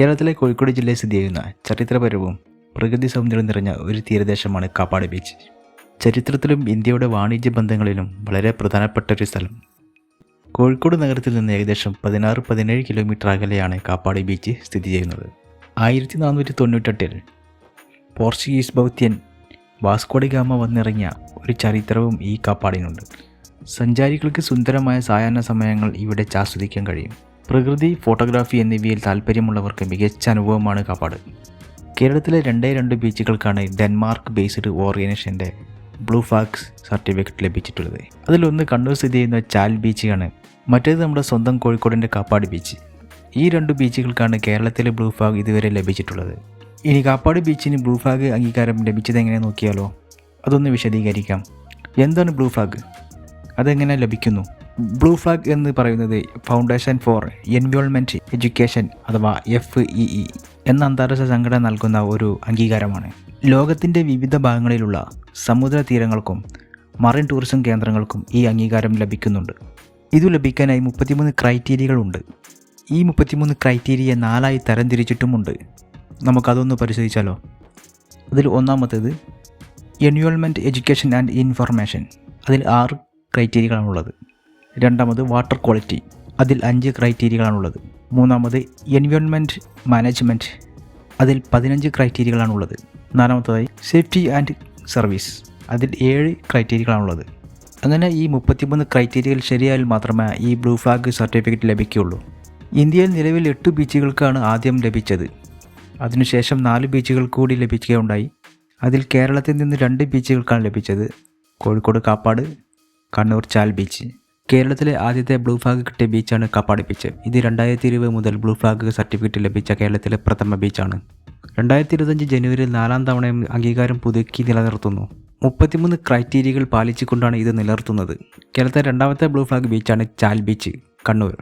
കേരളത്തിലെ കോഴിക്കോട് ജില്ലയിൽ സ്ഥിതി ചെയ്യുന്ന ചരിത്രപരവും പ്രകൃതി സൗന്ദര്യം നിറഞ്ഞ ഒരു തീരദേശമാണ് കാപ്പാട് ബീച്ച്. ചരിത്രത്തിലും ഇന്ത്യയുടെ വാണിജ്യ ബന്ധങ്ങളിലും വളരെ പ്രധാനപ്പെട്ട ഒരു സ്ഥലം. കോഴിക്കോട് നഗരത്തിൽ നിന്ന് ഏകദേശം പതിനാറ് പതിനേഴ് കിലോമീറ്റർ അകലെയാണ് കാപ്പാടി ബീച്ച് സ്ഥിതി ചെയ്യുന്നത്. ആയിരത്തി നാനൂറ്റി തൊണ്ണൂറ്റെട്ടിൽ പോർച്ചുഗീസ് ബൗത്യൻ വാസ്കോഡി ഗാമ വന്നിറങ്ങിയ ഒരു ചരിത്രവും ഈ കാപ്പാടിനുണ്ട്. സഞ്ചാരികൾക്ക് സുന്ദരമായ സായാഹ്ന സമയങ്ങൾ ഇവിടെ ആസ്വദിക്കാൻ കഴിയും. പ്രകൃതി ഫോട്ടോഗ്രാഫി എന്നിവയിൽ താല്പര്യമുള്ളവർക്ക് മികച്ച അനുഭവമാണ് കാപ്പാട്. കേരളത്തിലെ രണ്ടേ രണ്ട് ബീച്ചുകൾക്കാണ് ഡെൻമാർക്ക് ബേസ്ഡ് ഓർഗനൈസേഷന്റെ ബ്ലൂ ഫാക്സ് സർട്ടിഫിക്കറ്റ് ലഭിച്ചിട്ടുള്ളത്. അതിലൊന്ന് കണ്ണൂർ സ്ഥിതി ചെയ്യുന്ന ചാൽ ബീച്ചാണ്. മറ്റേത് നമ്മുടെ സ്വന്തം കോഴിക്കോടിന്റെ കാപ്പാട് ബീച്ച്. ഈ രണ്ട് ബീച്ചുകൾക്കാണ് കേരളത്തിലെ ബ്ലൂ ഫാഗ് ഇതുവരെ ലഭിച്ചിട്ടുള്ളത്. ഇനി കാപ്പാട് ബീച്ചിന് ബ്ലൂ ഫാഗ് അംഗീകാരം ലഭിച്ചത് എങ്ങനെ നോക്കിയാലോ? അതൊന്ന് വിശദീകരിക്കാം. എന്താണ് ബ്ലൂ ഫാഗ്? അതെങ്ങനെ ലഭിക്കുന്നു? ബ്ലൂ ഫ്ലാഗ് എന്ന് പറയുന്നത് ഫൗണ്ടേഷൻ ഫോർ എൻവയോൺമെന്റ് എഡ്യൂക്കേഷൻ അഥവാ എഫ് ഇ ഇ എന്ന അന്താരാഷ്ട്ര സംഘടന നൽകുന്ന ഒരു അംഗീകാരമാണ്. ലോകത്തിന്റെ വിവിധ ഭാഗങ്ങളിലുള്ള സമുദ്ര തീരങ്ങൾക്കും മറൈൻ ടൂറിസം കേന്ദ്രങ്ങൾക്കും ഈ അംഗീകാരം ലഭിക്കുന്നുണ്ട്. ഇത് ലഭിക്കാനായി മുപ്പത്തിമൂന്ന് ക്രൈറ്റീരിയകളുണ്ട് ഈ മുപ്പത്തിമൂന്ന് ക്രൈറ്റീരിയ നാലായി തരംതിരിച്ചിട്ടുമുണ്ട്. നമുക്കതൊന്ന് പരിശോധിച്ചാലോ? അതിൽ ഒന്നാമത്തേത് എൻവയോൺമെന്റ് എഡ്യൂക്കേഷൻ ആൻഡ് ഇൻഫർമേഷൻ അതിൽ ആറ് ക്രൈറ്റീരിയകളാണുള്ളത് രണ്ടാമത് വാട്ടർ ക്വാളിറ്റി. അതിൽ അഞ്ച് ക്രൈറ്റീരിയകളാണുള്ളത്. മൂന്നാമത് എൻവയോൺമെന്റ് മാനേജ്മെന്റ് അതിൽ പതിനഞ്ച് ക്രൈറ്റീരിയകളാണുള്ളത്. നാലാമത്തതായി സേഫ്റ്റി ആൻഡ് സർവീസ്. അതിൽ ഏഴ് ക്രൈറ്റീരിയകളാണുള്ളത്. അങ്ങനെ ഈ മുപ്പത്തിമൂന്ന് ക്രൈറ്റീരിയകൾ ശരിയായാൽ മാത്രമേ ഈ ബ്ലൂ ഫ്ലാഗ് സർട്ടിഫിക്കറ്റ് ലഭിക്കുകയുള്ളൂ. ഇന്ത്യയിൽ നിലവിൽ എട്ട് ബീച്ചുകൾക്കാണ് ആദ്യം ലഭിച്ചത്. അതിനുശേഷം നാല് ബീച്ചുകൾ കൂടി ലഭിക്കുകയുണ്ടായി. അതിൽ കേരളത്തിൽ നിന്ന് രണ്ട് ബീച്ചുകൾക്കാണ് ലഭിച്ചത്. കോഴിക്കോട് കാപ്പാട് കണ്ണൂർ ചാൽ ബീച്ച്. കേരളത്തിലെ ആദ്യത്തെ ബ്ലൂ ഫ്ലാഗ് കിട്ടിയ ബീച്ചാണ് കാപ്പാടി ബീച്ച്. ഇത് രണ്ടായിരത്തി ഇരുപത് മുതൽ ബ്ലൂ ഫ്ലാഗ് സർട്ടിഫിക്കറ്റ് ലഭിച്ച കേരളത്തിലെ പ്രഥമ ബീച്ചാണ്. രണ്ടായിരത്തി ഇരുപത്തഞ്ച് ജനുവരിയിൽ നാലാം തവണയും അംഗീകാരം പുതുക്കി നിലനിർത്തുന്നു. മുപ്പത്തിമൂന്ന് ക്രൈറ്റീരിയകൾ പാലിച്ചുകൊണ്ടാണ് ഇത് നിലനിർത്തുന്നത്. കേരളത്തിലെ രണ്ടാമത്തെ ബ്ലൂ ഫ്ലാഗ് ബീച്ചാണ് ചാൽ ബീച്ച് കണ്ണൂർ.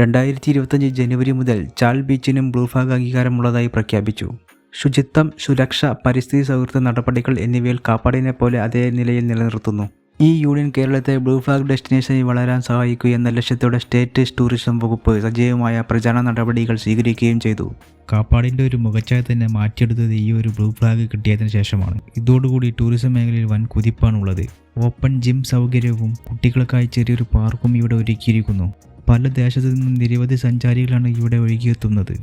രണ്ടായിരത്തി ഇരുപത്തഞ്ച് ജനുവരി മുതൽ ചാൽ ബീച്ചിനും ബ്ലൂ ഫ്ലാഗ് അംഗീകാരമുള്ളതായി പ്രഖ്യാപിച്ചു. ശുചിത്വം സുരക്ഷ പരിസ്ഥിതി സൗഹൃദ നടപടികൾ എന്നിവയിൽ കാപ്പാടിനെ പോലെ അതേ നിലയിൽ നിലനിർത്തുന്നു. ഈ യൂണിയൻ കേരളത്തെ ബ്ലൂ ഫ്ലാഗ് ഡെസ്റ്റിനേഷനിൽ വളരാൻ സഹായിക്കുക എന്ന ലക്ഷ്യത്തോടെ സ്റ്റേറ്റ് ടൂറിസം വകുപ്പ് സജീവമായ പ്രചാരണ നടപടികൾ സ്വീകരിക്കുകയും ചെയ്തു. കാപ്പാടിന്റെ ഒരു മുഖച്ചായ തന്നെ മാറ്റിയെടുത്തത് ഈ ഒരു ബ്ലൂ ഫ്ലാഗ് കിട്ടിയതിനു ശേഷമാണ്. ഇതോടുകൂടി ടൂറിസം മേഖലയിൽ വൻ കുതിപ്പാണുള്ളത്. ഓപ്പൺ ജിം സൗകര്യവും കുട്ടികൾക്കായി ചെറിയൊരു പാർക്കും ഇവിടെ ഒരുക്കിയിരിക്കുന്നു. പല ദേശത്തു നിന്നും നിരവധി സഞ്ചാരികളാണ് ഇവിടെ ഒഴുകിയെത്തുന്നത്.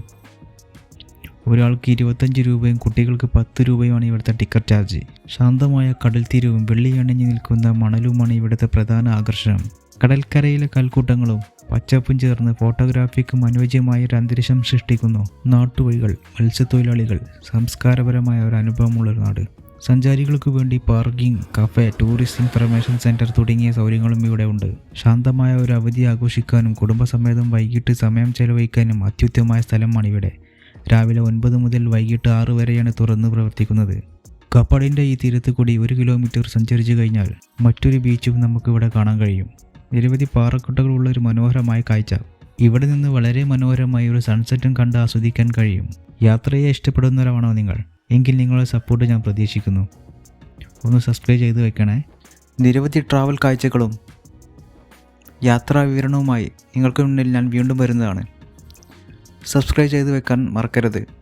ഒരാൾക്ക് ഇരുപത്തഞ്ച് രൂപയും കുട്ടികൾക്ക് പത്ത് രൂപയുമാണ് ഇവിടുത്തെ ടിക്കറ്റ് ചാർജ് ശാന്തമായ കടൽ തീരവും വെള്ളി അണിഞ്ഞു നിൽക്കുന്ന മണലുമാണ് ഇവിടുത്തെ പ്രധാന ആകർഷണം. കടൽക്കരയിലെ കൽക്കൂട്ടങ്ങളും പച്ചപ്പും ചേർന്ന് ഫോട്ടോഗ്രാഫിക്കും അനുയോജ്യമായ ഒരു അന്തരീക്ഷം സൃഷ്ടിക്കുന്നു. നാട്ടുവഴികൾ മത്സ്യത്തൊഴിലാളികൾ സംസ്കാരപരമായ ഒരു അനുഭവമുള്ള ഒരു നാട്. സഞ്ചാരികൾക്ക് വേണ്ടി parking cafe tourist information centre തുടങ്ങിയ സൗകര്യങ്ങളും ഇവിടെ ഉണ്ട്. ശാന്തമായ ഒരു അവധി ആഘോഷിക്കാനും കുടുംബസമേതം വൈകിട്ട് സമയം ചെലവഴിക്കാനും അത്യുത്തമമായ സ്ഥലമാണ് ഇവിടെ. രാവിലെ ഒൻപത് മുതൽ വൈകിട്ട് ആറ് വരെയാണ് തുറന്ന് പ്രവർത്തിക്കുന്നത്. കപ്പാടിന്റെ ഈ തീരത്ത് കൂടി ഒരു കിലോമീറ്റർ സഞ്ചരിച്ചു കഴിഞ്ഞാൽ മറ്റൊരു ബീച്ചും നമുക്കിവിടെ കാണാൻ കഴിയും. നിരവധി പാറക്കുട്ടകളുള്ള ഒരു മനോഹരമായ കാഴ്ച. ഇവിടെ നിന്ന് വളരെ മനോഹരമായ ഒരു സൺസെറ്റും കണ്ട് ആസ്വദിക്കാൻ കഴിയും. യാത്രയെ ഇഷ്ടപ്പെടുന്നവരാണോ നിങ്ങൾ? എങ്കിൽ നിങ്ങളുടെ സപ്പോർട്ട് ഞാൻ പ്രതീക്ഷിക്കുന്നു. ഒന്ന് സബ്സ്ക്രൈബ് ചെയ്ത് വെക്കണേ. നിരവധി ട്രാവൽ കാഴ്ചകളും യാത്രാ വിവരണവുമായി നിങ്ങൾക്ക് മുന്നിൽ ഞാൻ വീണ്ടും വരുന്നതാണ്. സബ്സ്ക്രൈബ് ചെയ്ത് വെക്കാൻ മറക്കരുത്.